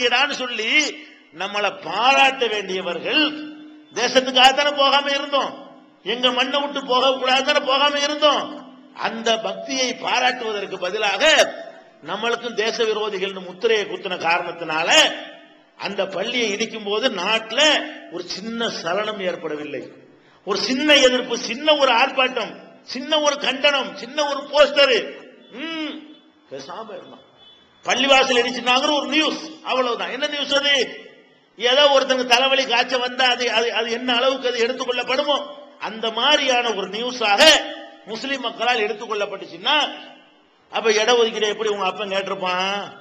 கட்டியடான்னு சொல்லி நம்மளை பாராட்ட வேண்டியவர்கள் தேசத்துக்காகத்தானே போகாம இருந்தோம். எங்க மண்ணை விட்டு போக கூடாதுன்னு போகாம இருந்தோம். அந்த பக்தியை பாராட்டுவதற்கு பதிலாக நம்மளுக்கும் தேச விரோதிகள்னு முத்திரையை குத்தின காரணத்தினால அந்த பள்ளியை இடிக்கும் போது நாட்டுல ஒரு சின்ன சலனம் ஏற்படவில்லை. ஒரு சின்ன எதிர்ப்பு சின்ன ஒரு ஆர்ப்பாட்டம் சின்ன ஒரு கண்டனம் சின்ன ஒரு போஸ்டர். பேசாம இருந்தான் பள்ளிவாசல் இடிச்சுனாங்கிற ஒரு நியூஸ் அவ்வளவுதான். என்ன நியூஸ் அது? ஏதோ ஒருத்தங்க தலைவலி காய்ச்ச வந்தா அது அது அது என்ன அளவுக்கு அது எடுத்துக்கொள்ளப்படுமோ? அந்த மாதிரியான ஒரு நியூஸாக முஸ்லிம் மக்களால் எடுத்துக்கொள்ளப்பட்டுச்சுன்னா அப்ப இட ஒதுக்கீடு எப்படி உங்க அப்பன் கேட்டிருப்பான்?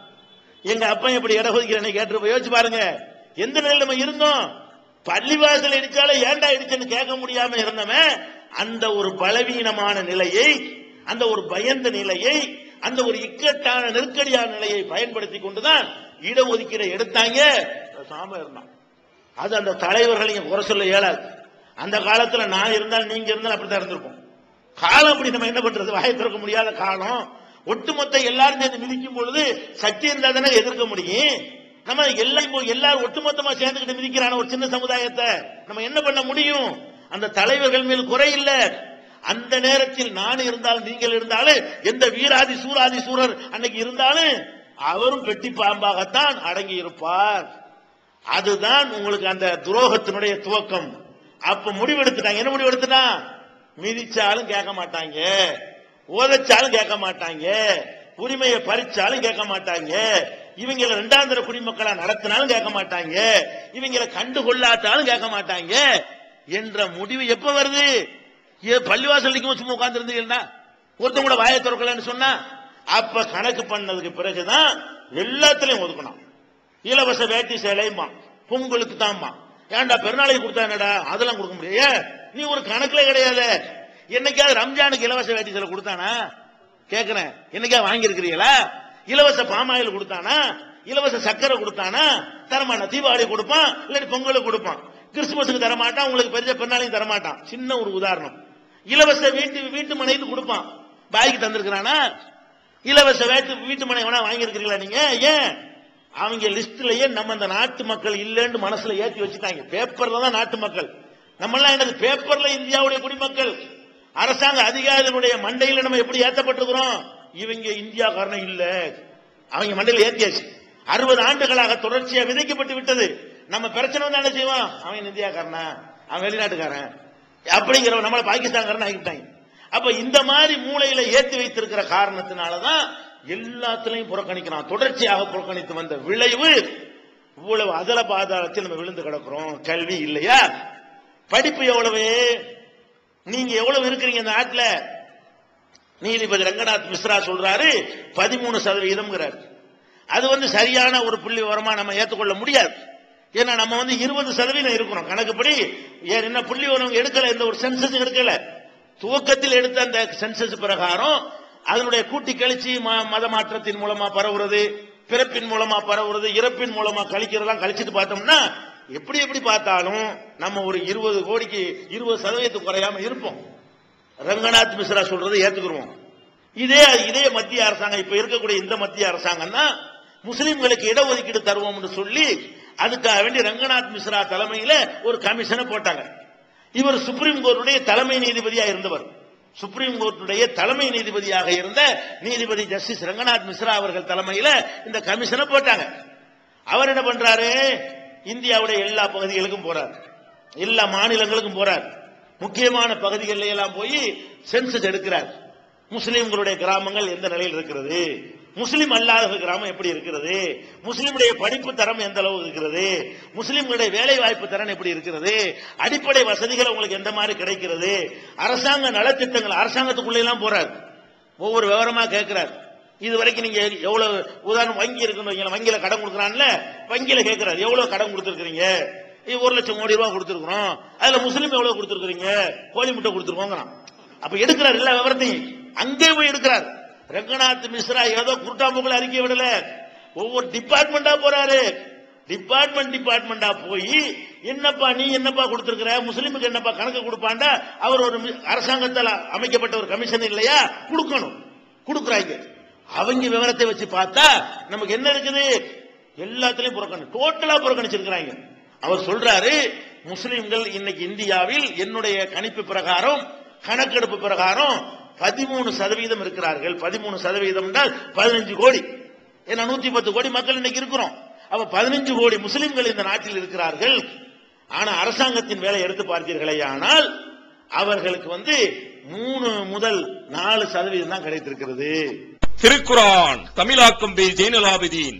எங்க அப்பன் எப்படி இட ஒதுக்கீடு கேட்டிருப்போம் யோசிச்சு பாருங்க. எந்த நிலையில இருந்தோம்? பள்ளிவாசல் இடிச்சாலே ஏன்டா இடிச்சுன்னு கேட்க முடியாம இருந்தவன் அந்த ஒரு பலவீனமான நிலையை அந்த ஒரு பயந்த நிலையை அந்த ஒரு இக்கட்டான நெருக்கடியான நிலையை பயன்படுத்தி கொண்டுதான் இடஒதுக்கீடை எடுத்தாங்க. சாம இருந்தான் அது அந்த தலைவர்கள் நீங்க குறை சொல்ல இயலாது. அந்த காலத்துல நான் இருந்தால் நீங்க இருந்தால் அப்படித்தான் இருந்திருப்போம் காலம் அப்படி நம்ம என்ன பண்றது? வாயை திறக்க முடியாத காலம். ஒட்டுமொத்த எல்லாரும் சேர்ந்து மிதிக்கும் பொழுது சக்தி இருந்தா தானே எதிர்க்க முடியும். நம்ம எல்லாம் எல்லாரும் ஒட்டுமொத்தமா சேர்ந்துக்கிட்டு மிதிக்கிறான ஒரு சின்ன சமுதாயத்தை நம்ம என்ன பண்ண முடியும்? அந்த தலைவர்கள் மேல் குறை இல்ல. அந்த நேரத்தில் நான் இருந்தாலும் நீங்கள் இருந்தாலும் எந்த வீராதி சூராதி சூரர் அன்னைக்கு இருந்தாலும் அவரும் பெட்டி பாம்பாகத்தான் அடங்கி இருப்பார். அதுதான் உங்களுக்கு அந்த துரோகத்தினுடைய துவக்கம். அப்ப முடிவெடுத்துட்டாங்க. என்ன முடிவெடுத்துட்டான் மிதிச்சாலும் கேட்க மாட்டாங்க. உதைச்சாலும் கேட்க மாட்டாங்க. உரிமையை பறிச்சாலும் கேட்க மாட்டாங்க. இவங்களை ரெண்டாம் தர குடிமக்களா நடத்தினாலும் கேட்க மாட்டாங்க. இவங்களை கண்டு கொள்ளாட்டாலும் கேட்க மாட்டாங்க. என்ற முடிவு எப்ப வருது? ஏ பள்ளிவாசல் நிற்கும் சும்மா உட்காந்துருந்தீங்கன்னா ஒருத்தன் கூட வாயை திறக்கலன்னு சொன்னா அப்ப கணக்கு பண்ணதுக்கு பிறகுதான் எல்லாத்துலயும் ஒதுக்கணும். இலவச வேட்டி சேலைமா பொங்கலுக்கு தான்மா ஏன்டா பெருநாளைக்கு கொடுத்தா என்னடா? அதெல்லாம் கொடுக்க முடியாது. நீ ஒரு கணக்குல கிடையாது. என்னைக்காவது ரம்ஜானுக்கு இலவச வேட்டி சேலை கொடுத்தானா? கேக்குறேன். என்னைக்கா வாங்கியிருக்கிறீங்களா? இலவச பாமாயில் கொடுத்தானா? இலவச சக்கரை கொடுத்தானா? தரமாட்டா? தீபாவளி கொடுப்பான் இல்லாட்டி பொங்கலுக்கு கொடுப்பான். கிறிஸ்துமஸுக்கு தரமாட்டான் உங்களுக்கு பெரிய பெருநாளையும் தரமாட்டான். சின்ன ஒரு உதாரணம். இலவச வீட்டு வீட்டு மனைன்னு கொடுப்பான். பாய்க்கு தந்திருக்கிறானா? இலவச வேட்டு வீட்டு மனை வேணா வாங்கியிருக்கிறீங்களா நீங்க? ஏன்? அவங்க லிஸ்ட்லயே நம்ம இந்த நாட்டு மக்கள் இல்லைன்னு மனசுல ஏற்றி வச்சுட்டாங்க. பேப்பர்ல தான் நாட்டு மக்கள். நம்ம எல்லாம் என்னது பேப்பர்ல இந்தியாவுடைய குடிமக்கள். அரசாங்க அதிகாரிகளுடைய மண்டையில நம்ம எப்படி ஏத்தப்பட்டிருக்கிறோம்? இவங்க இந்தியாக்காரன இல்ல. அவங்க மண்டையில ஏத்தியாச்சு. அறுபது ஆண்டுகளாக தொடர்ச்சியா விதைக்கப்பட்டு விட்டது. நம்ம பிரச்சனை வந்து என்ன செய்வோம் அவன் இந்தியாக்காரனா? அவன் வெளிநாட்டுக்காரன். அப்படிங்கிற நம்மளை பாகிஸ்தான்காரன் ஆகிட்டாங்க அப்ப இந்த மாதிரி மூளையில ஏற்றி வைத்திருக்கிற காரணத்தினாலதான் எல்லாத்திலையும் புறக்கணிக்கிறான். தொடர்ச்சியாக புறக்கணித்து வந்த விளைவு இவ்வளவு அதல பாதாளத்தில் நம்ம விழுந்து கிடக்கிறோம். கல்வி இல்லையா? படிப்பு எவ்வளவு? நீங்க எவ்வளவு இருக்கிறீங்க இந்த நாட்டில்? நீதிபதி ரங்கநாத் மிஸ்ரா சொல்றாரு பதிமூணு சதவீதம் அது வந்து சரியான ஒரு புள்ளி விவரமா நம்ம ஏற்றுக்கொள்ள முடியாது. ஏன்னா நம்ம வந்து இருபது சதவீதம் இருக்கிறோம். கணக்குப்படி ஏன் என்ன புள்ளி உணவு எடுக்கல இந்த ஒரு சென்சஸ் எடுக்கல. துவக்கத்தில் எடுத்த அந்த சென்சஸ் பிரகாரம் அதனுடைய கூட்டி கழிச்சு ம- மத மாற்றத்தின் மூலமா பரவுறது பிறப்பின் மூலமா பரவுறது இறப்பின் மூலமா கழிக்கிறதெல்லாம் கழிச்சிட்டு பார்த்தோம்னா எப்படி எப்படி பார்த்தாலும் நம்ம ஒரு இருபது கோடிக்கு இருபது சதவீதத்துக்கு குறையாம இருப்போம். ரங்கநாத் மிஸ்ரா சொல்றதை ஏத்துக்குருவோம். இதே இதே மத்திய அரசாங்கம் இப்ப இருக்கக்கூடிய இந்த மத்திய அரசாங்கம் தான் முஸ்லிம்களுக்கு இடஒதுக்கீடு தருவோம்னு சொல்லி அதுக்காக வேண்டி ரங்கநாத் மிஸ்ரா தலைமையில ஒரு கமிஷனை போட்டாங்க. இவர் சுப்ரீம் கோர்ட்டுடைய தலைமை நீதிபதியா இருந்தவர். சுப்ரீம் கோர்ட்டுடைய தலைமை நீதிபதியாக இருந்த நீதிபதி ஜஸ்டிஸ் ரங்கநாத் மிஸ்ரா அவர்கள் தலைமையில இந்த கமிஷனை போட்டாங்க. அவர் என்ன பண்றாரு? இந்தியாவுடைய எல்லா பகுதிகளுக்கும் போறார். எல்லா மாநிலங்களுக்கும் போறார். முக்கியமான பகுதிகளில் எல்லாம் போய் சென்சஸ் எடுக்கிறார். முஸ்லீம்களுடைய கிராமங்கள் எந்த நிலையில் இருக்கிறது? முஸ்லிம் அல்லாத கிராமம் எப்படி இருக்கிறது? முஸ்லிமுடைய படிப்பு தரம் எந்த அளவு இருக்கிறது? முஸ்லிம்களுடைய வேலை வாய்ப்பு தரம் எப்படி இருக்கிறது? அடிப்படை வசதிகள் உங்களுக்கு எந்த மாதிரி கிடைக்கிறது? அரசாங்க நலத்திட்டங்கள் அரசாங்கத்துக்குள்ளே எல்லாம் போறாரு. ஒவ்வொரு விவரமா கேட்கிறார். இது வரைக்கும் நீங்க எவ்வளவு உதாரணம் வங்கி இருக்குன்னு வைங்களேன், வங்கியில கடன் கொடுக்குறான்ல வங்கியில கேட்கிறாரு. எவ்வளவு கடன் கொடுத்துருக்கீங்க ஒரு லட்சம் கோடி ரூபாய் கொடுத்துருக்கோம் அதுல முஸ்லீம் எவ்வளவு கொடுத்துருக்கீங்க கோழி முட்டை கொடுத்துருக்கோங்கிறான். அப்ப எடுக்கிறார் எல்லா விவரத்தையும். அங்கே போய் எடுக்கிறார். ரங்கநாத் மிஸ்ரா ஏதோ குருட்டாம்புகள் அறிக்கை விடல. ஒவ்வொரு டிபார்ட்மெண்டா போறாரு. டிபார்ட்மெண்ட் டிபார்ட்மெண்டா போய் என்னப்பா நீ என்னப்பா கொடுத்திருக்கிற? முஸ்லீமுக்கு என்னப்பா கணக்கு கொடுப்பாண்டா? அவர் ஒரு மி- அரசாங்கத்தால் அமைக்கப்பட்ட ஒரு கமிஷன் இல்லையா? கொடுக்கணும். கொடுக்குறாங்க. அவங்க விவரத்தை வச்சு பார்த்தா நமக்கு என்ன இருக்குது? எல்லாத்திலையும் புறக்கணி டோட்டலா புறக்கணிச்சிருக்கிறாங்க. அவர் சொல்றாரு முஸ்லிம்கள் இன்னைக்கு இந்தியாவில் என்னுடைய கணிப்பு பிரகாரம் கணக்கெடுப்பு பிரகாரம் பதிமூணு சதவீதம் இருக்கிறார்கள். பதிமூணு சதவீதம் என்றால் பதினஞ்சு கோடி. ஏன்னா நூத்தி பத்து கோடி மக்கள் இன்னைக்கு இருக்கிறோம். அப்ப பதினஞ்சு கோடி முஸ்லிம்கள் இந்த நாட்டில் இருக்கிறார்கள். ஆனா அரசாங்கத்தின் வேலை எடுத்து பார்த்தீர்களே ஆனால் அவர்களுக்கு வந்து மூணு முதல் நாலு சதவீதம் தான் கிடைத்திருக்கிறது. திருக்குரான் தமிழாக்கம் பி ஜெயினலாபிதீன்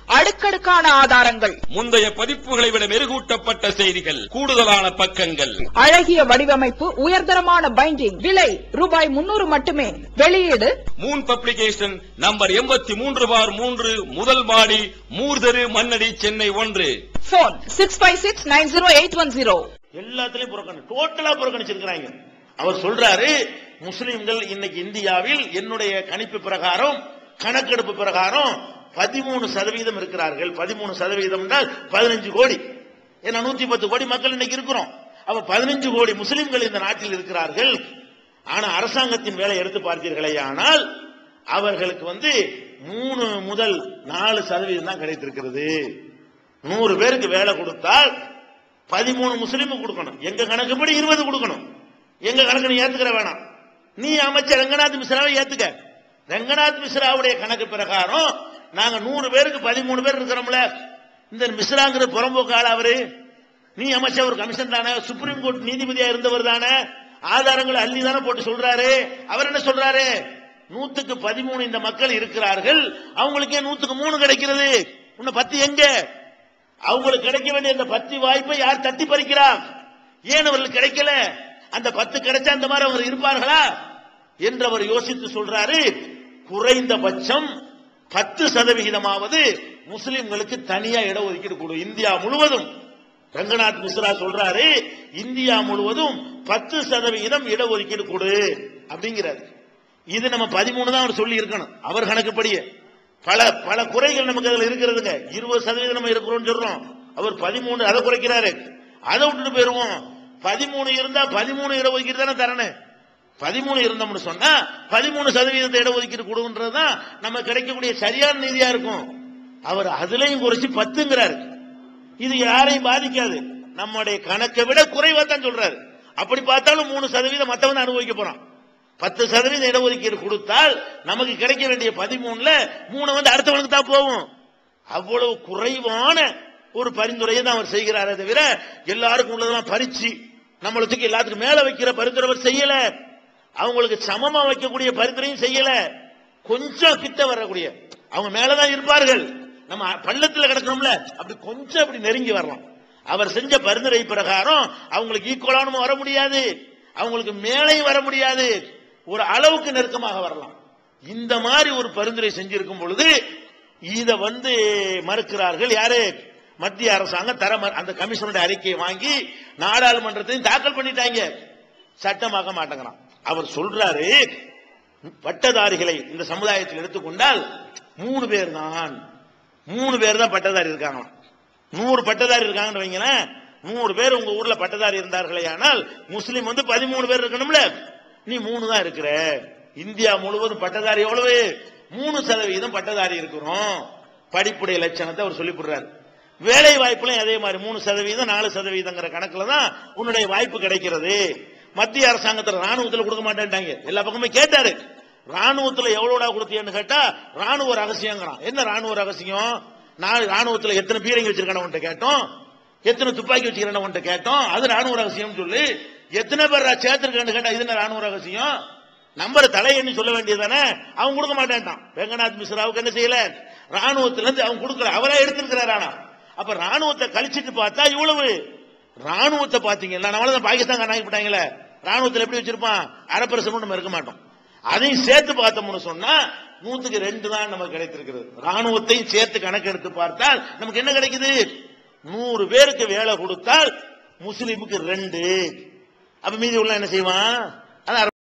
அடுக்கடுக்கான ஆதாரங்கள். முந்தைய பதிப்புகளை விட மெருகூட்டப்பட்ட செய்திகள் கூடுதலான பக்கங்கள். அழகிய வடிவமைப்பு உயர்தரமான பைண்டிங் விலை ரூபாய் முன்னூறு மட்டுமே. வெளியீடு. மூன் பப்ளிகேஷன் நம்பர் எண்பத்தி மூன்று பார் மூன்று முதல் மாடி மூர்தரு மண்ணடி சென்னை ஒன்று. Phone six five six nine zero eight one zero எல்லாத்துலயும் புறக்கணி டோட்டலா புறக்கணிச்சிருக்கிறாங்க. அவர் சொல்றாரு முஸ்லிம்கள் இன்னைக்கு இந்தியாவில் என்னுடைய கணிப்பு பிரகாரம் கணக்கெடுப்பு பிரகாரம் பதிமூணு சதவீதம் இருக்கிறார்கள். பதிமூணு சதவீதம் என்றால் பதினஞ்சு கோடி. ஏன்னா நூத்தி பத்து கோடி மக்கள் இன்னைக்கு இருக்கிறோம். அப்ப பதினஞ்சு கோடி முஸ்லிம்கள் இந்த நாட்டில் இருக்கிறார்கள். ஆனா அரசாங்கத்தின் வேலை எடுத்து பார்த்தீர்களே ஆனால் அவர்களுக்கு வந்து மூணு முதல் நாலு சதவீதம் தான் கிடைத்திருக்கிறது. நூறு பேருக்கு வேலை கொடுத்தால் பதிமூணு முஸ்லீமும் கொடுக்கணும். எங்க கணக்குப்படி இருபது கொடுக்கணும். எங்க கணக்கு நீ ஏத்துக்கிற வேணாம். நீ அமைச்சர் ரங்கநாத் மிஸ்ராவை ஏத்துக்க. ரங்கநாத் மிஸ்ராவுடைய கணக்கு பிரகாரம் நாங்க நூறு பேருக்கு பதிமூணு பேர் இருக்கிறோம்ல. இந்த மிஸ்ராங்கிற புறம்போக்கு ஆள் அவரு? நீ அமைச்சர் ஒரு கமிஷன் தானே? சுப்ரீம் கோர்ட் நீதிபதியா இருந்தவர் தானே? ஆதாரங்களை அள்ளி தானே போட்டு சொல்றாரு. அவர் என்ன சொல்றாரு? நூத்துக்கு பதிமூணு இந்த மக்கள் இருக்கிறார்கள். அவங்களுக்கே நூத்துக்கு மூணு கிடைக்கிறது. உன்னை பத்தி எங்க? அவங்களுக்கு கிடைக்க வேண்டிய அந்த பத்து வாய்ப்பை யார் தட்டி பறிக்கிறார்? ஏன் அவர்களுக்கு கிடைக்கல? அந்த பத்து கிடைச்சா அந்த மாதிரி அவங்க இருப்பார்களா? என்று அவர் யோசித்து சொல்றாரு. குறைந்தபட்சம் பத்து சதவிகிதமாவது முஸ்லிம்களுக்கு தனியா இடஒதுக்கீடு கொடு. இந்தியா முழுவதும். ரங்கநாத் மிஸ்ரா சொல்றாரு இந்தியா முழுவதும் பத்து சதவிகிதம் இடஒதுக்கீடு கொடு அப்படிங்கிறார். இது நம்ம பதிமூணு தான் அவர் சொல்லி இருக்கணும் அவர் கணக்குப்படியே. பல பல குறைகள் நமக்கு அதுல இருக்கிறதுங்க. இருபது சதவீதம் நம்ம இருக்கிறோம் சொல்றோம். அவர் பதிமூணு அதை குறைக்கிறாரு. அதை விட்டுட்டு போயிருவோம். பதிமூணு இருந்தா பதிமூணு இடஒதுக்கீடு தானே தரணும். பதிமூணு இருந்தோம்னு சொன்னா பதிமூணு சதவீதத்தை இடஒதுக்கீடு கொடுன்றதுதான் நம்ம கிடைக்கக்கூடிய சரியான நிதியா இருக்கும். அவர் அதுலயும் குறைச்சு பத்துங்கிறாரு. இது யாரையும் பாதிக்காது. நம்முடைய கணக்கை விட குறைவா தான் சொல்றாரு. அப்படி பார்த்தாலும் மூணு சதவீதம் மத்தவங்க அனுபவிக்க போறான். பத்து சதவீதம் இடஒதுக்கீடு கொடுத்தால் நமக்கு கிடைக்க வேண்டிய பதிமூணுல மூணு வந்து அடுத்தவனுக்கு தான் போகும். அவ்வளவு குறைவான ஒரு பரிந்துரையை தான் அவர் செய்கிறாரே தவிர எல்லாருக்கும் உள்ளதெல்லாம் பறிச்சு நம்மளுக்கு எல்லாத்துக்கும் மேல வைக்கிற பரிந்துரை செய்யல. அவங்களுக்கு சமமா வைக்கக்கூடிய பரிந்துரையும் செய்யல. கொஞ்சம் கிட்ட வரக்கூடிய. அவங்க மேலதான் இருப்பார்கள். நம்ம பள்ளத்துல கிடக்கணும்ல. அப்படி கொஞ்சம் அப்படி நெருங்கி வரலாம். அவர் செஞ்ச பரிந்துரை பிரகாரம் அவங்களுக்கு ஈக்குவலானும் வர முடியாது. அவங்களுக்கு மேலையும் வர முடியாது. ஒரு அளவுக்கு நெருக்கமாக வரலாம். இந்த மாதிரி ஒரு பரிந்துரை செஞ்சிருக்கும் பொழுது இத வந்து மறுக்கிறார்கள் யாரு? மத்திய அரசாங்கம் தர அந்த கமிஷனுடைய அறிக்கையை வாங்கி நாடாளுமன்றத்தையும் தாக்கல் பண்ணிட்டாங்க. சட்டமாக்க மாட்டேங்கிறான். அவர் சொல்றாரு பட்டதாரிகளை இந்த சமுதாயத்தில் எடுத்துக்கொண்டால் மூணு பேர் தான் மூணு பேர் தான் பட்டதாரி இருக்காங்க நூறு பட்டதாரி இருக்காங்கன்னு வைங்களேன் நூறு பேர் உங்க ஊர்ல பட்டதாரி இருந்தார்களே ஆனால் முஸ்லீம் வந்து பதிமூணு பேர் இருக்கணும்ல. நீ மூணு தான் இருக்கிற. இந்தியா முழுவதும் பட்டதாரி எவ்வளவு? மூணு சதவீதம் பட்டதாரி இருக்கிறோம். படிப்புடைய லட்சணத்தை அவர் சொல்லி போடுறாரு வேலை வாய்ப்புலையும் அதே மாதிரி மூணு சதவீதம் நாலு சதவீதங்கிற கணக்குல தான் உன்னுடைய வாய்ப்பு கிடைக்கிறது. மத்திய அரசாங்கத்தில் ராணுவத்தில் கொடுக்க மாட்டேன்ட்டாங்க. எல்லா பக்கமே கேட்டாரு. ராணுவத்துல எவ்வளவுடா கொடுத்தீங்கன்னு கேட்டா ராணுவ ரகசியங்கிறான். என்ன ராணுவ ரகசியம்? நான் ராணுவத்துல எத்தனை பீரங்கி வச்சிருக்கானவன்ட்ட கேட்டோம். எத்தனை துப்பாக்கி வச்சிருக்கானவன்ட்ட கேட்டோம். அது ராணுவ ரகசியம் சொல்லி எத்தனை பேர் சேர்த்திருக்கேன்னு கேட்டா இது என்ன ராணுவ ரகசியம்? நம்பர் தலையன்னு சொல்ல வேண்டியதானே அவன் கொடுக்க மாட்டேன்ட்டான். வெங்கநாத் மிஸ்ராவுக்கு என்ன செய்யல? ராணுவத்திலிருந்து அவன் கொடுக்கல. அவரே எடுத்திருக்கிறார் ஆனா. அப்ப ராணுவத்தை கழிச்சிட்டு பார்த்தா இவ்வளவு. ராணுவத்தை பாத்தீங்கன்னா நம்மள தான் பாகிஸ்தான் கண்ணாக்கி ராணுவத்தில் எப்படி வச்சிருப்பான்? அரப்பரசனும் நம்ம இருக்க மாட்டோம். அதையும் சேர்த்து பார்த்தோம்னு சொன்னா நூத்துக்கு ரெண்டு தான் நமக்கு கிடைத்திருக்கிறது. ராணுவத்தையும் சேர்த்து கணக்கெடுத்து பார்த்தால் நமக்கு என்ன கிடைக்குது? நூறு பேருக்கு வேலை கொடுத்தால் முஸ்லீமுக்கு ரெண்டு. அப்ப மீதி உள்ள என்ன செய்வான்?